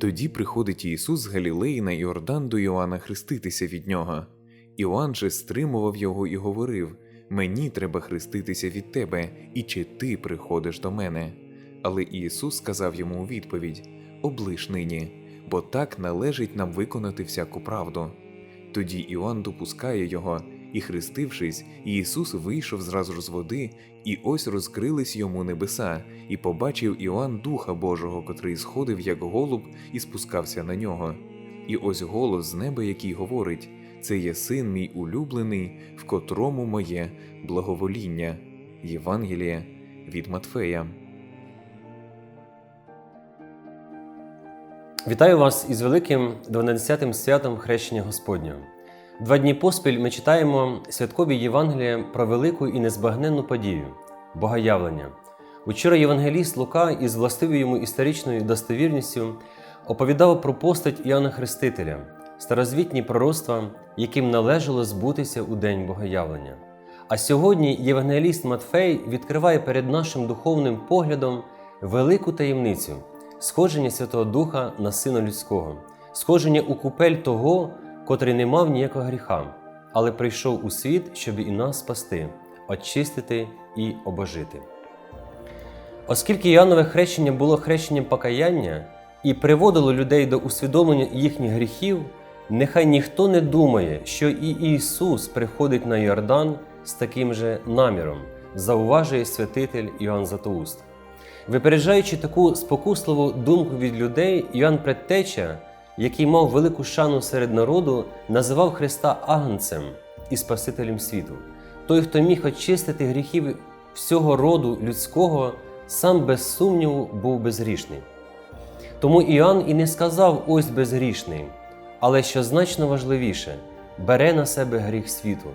Тоді приходить Ісус з Галілеї на Йордан до Іоанна хреститися від нього. Іоанн же стримував його і говорив: Мені треба хреститися від тебе, і чи ти приходиш до мене? Але Ісус сказав йому у відповідь: Облиш нині, бо так належить нам виконати всяку правду. Тоді Іоанн допускає його, і, хрестившись, Ісус вийшов зразу з води, і ось розкрились йому небеса, і побачив Іоанн Духа Божого, котрий сходив, як голуб, і спускався на нього. І ось голос з неба, який говорить: Це є син мій улюблений, в котрому моє благовоління. Євангеліє від Матфея. Вітаю вас із великим 12-тим святом Хрещення Господнього. Два дні поспіль ми читаємо святкові Євангелія про велику і незбагненну подію Богоявлення. Учора Євангеліст Лука із властивою йому історичною достовірністю оповідав про постать Іоанна Хрестителя, старозвітні пророцтва, яким належало збутися у день Богоявлення. А сьогодні Євангеліст Матфей відкриває перед нашим духовним поглядом велику таємницю сходження Святого Духа на Сина Людського, сходження у купель того, котрий не мав ніякого гріха, але прийшов у світ, щоб і нас спасти, очистити і обожити. Оскільки Іоаннове хрещення було хрещенням покаяння і приводило людей до усвідомлення їхніх гріхів, нехай ніхто не думає, що і Ісус приходить на Йордан з таким же наміром, зауважує святитель Іоанн Златоуст. Випереджаючи таку спокусливу думку від людей, Іоанн Предтеча, який мав велику шану серед народу, називав Христа Агнцем і Спасителем світу. Той, хто міг очистити гріхів всього роду людського, сам без сумніву був безгрішний. Тому Іоанн і не сказав ось безгрішний, але що значно важливіше, бере на себе гріх світу,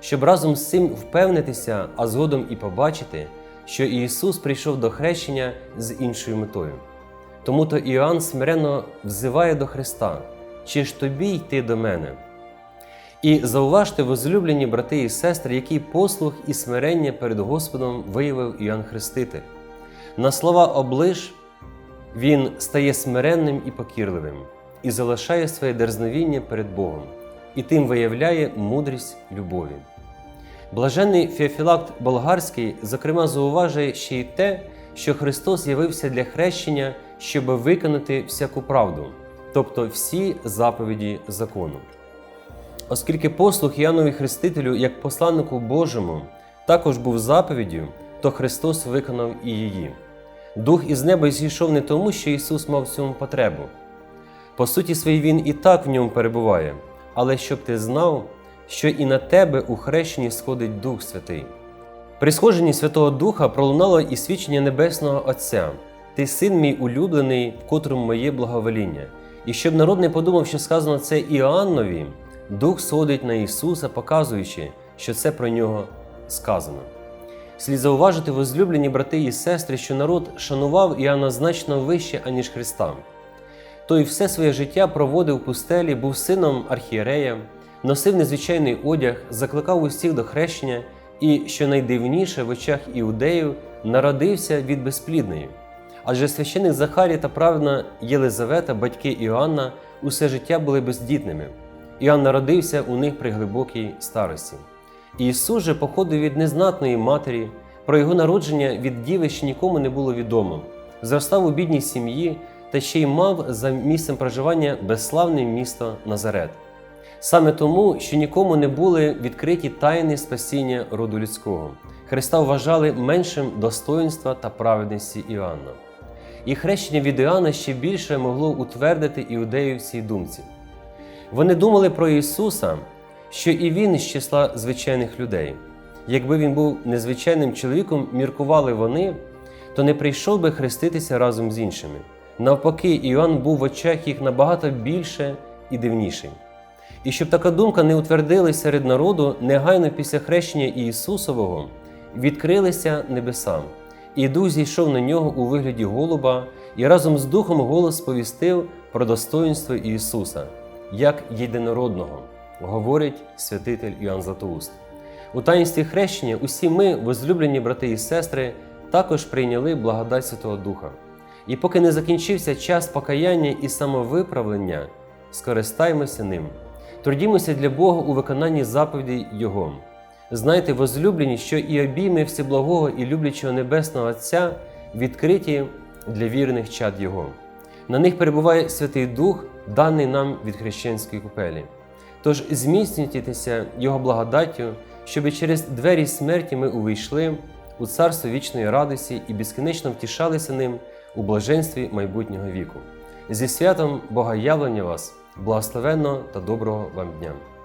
щоб разом з цим впевнитися, а згодом і побачити, що Ісус прийшов до хрещення з іншою метою. Тому то Іоанн смиренно взиває до Христа, чи ж тобі йти до мене? І зауважте, возлюблені брати і сестри, який послух і смирення перед Господом виявив Іоанн Хреститель. На слова облиш він стає смиренним і покірливим і залишає своє дерзновіння перед Богом, і тим виявляє мудрість любові. Блаженний Феофілакт Болгарський, зокрема, зауважує ще й те, що Христос явився для хрещення, щоб виконати всяку правду, тобто всі заповіді закону. Оскільки послух Іоаннові Хрестителю як посланнику Божому також був заповіддю, то Христос виконав і її. Дух із неба зійшов не тому, що Ісус мав цьому потребу. По суті своїй Він і так в ньому перебуває, але щоб ти знав, що і на тебе у хрещенні сходить Дух Святий. При сходженні Святого Духа пролунало і свідчення Небесного Отця, ти син мій улюблений, в котрому моє благовоління. І щоб народ не подумав, що сказано це Іоаннові, Дух сходить на Ісуса, показуючи, що це про нього сказано. Слід зауважити, возлюблені брати і сестри, що народ шанував Іоанна значно вище, аніж Христа. Той все своє життя проводив в пустелі, був сином архієрея, носив незвичайний одяг, закликав усіх до хрещення і, що найдивніше в очах іудеїв, народився від безплідної. Адже священик Захарій та праведна Єлизавета, батьки Іоанна, усе життя були бездітними. Іоанн народився у них при глибокій старості. Ісус же походив від незнатної матері, про його народження від діви ще нікому не було відомо. Зростав у бідній сім'ї та ще й мав за місцем проживання безславне місто Назарет. Саме тому, що нікому не були відкриті тайни спасіння роду людського. Христа вважали меншим достоїнства та праведності Іоанна. І хрещення від Іоанна ще більше могло утвердити іудеїв в цій думці. Вони думали про Ісуса, що і Він з числа звичайних людей. Якби він був незвичайним чоловіком, міркували вони, то не прийшов би хреститися разом з іншими. Навпаки, Іоанн був в очах їх набагато більше і дивніший. І щоб така думка не утвердилась серед народу, негайно після хрещення Ісусового відкрилися небеса, і Дух зійшов на нього у вигляді голуба, і разом з Духом голос сповістив про достоїнство Ісуса, як єдинородного, говорить святитель Іоанн Златоуст. У таїнстві хрещення усі ми, возлюблені брати і сестри, також прийняли благодать Святого Духа. І поки не закінчився час покаяння і самовиправлення, скористаймося ним. Трудімося для Бога у виконанні заповідей Його. Знайте, возлюблені, що і обійми Всеблагого і люблячого Небесного Отця відкриті для вірних чад Його. На них перебуває Святий Дух, даний нам від хрещенської купелі. Тож зміцнюйтеся Його благодаттю, щоби через двері смерті ми увійшли у царство вічної радості і безкінечно втішалися ним у блаженстві майбутнього віку. Зі святом Бога явлення вас, благословенного та доброго вам дня!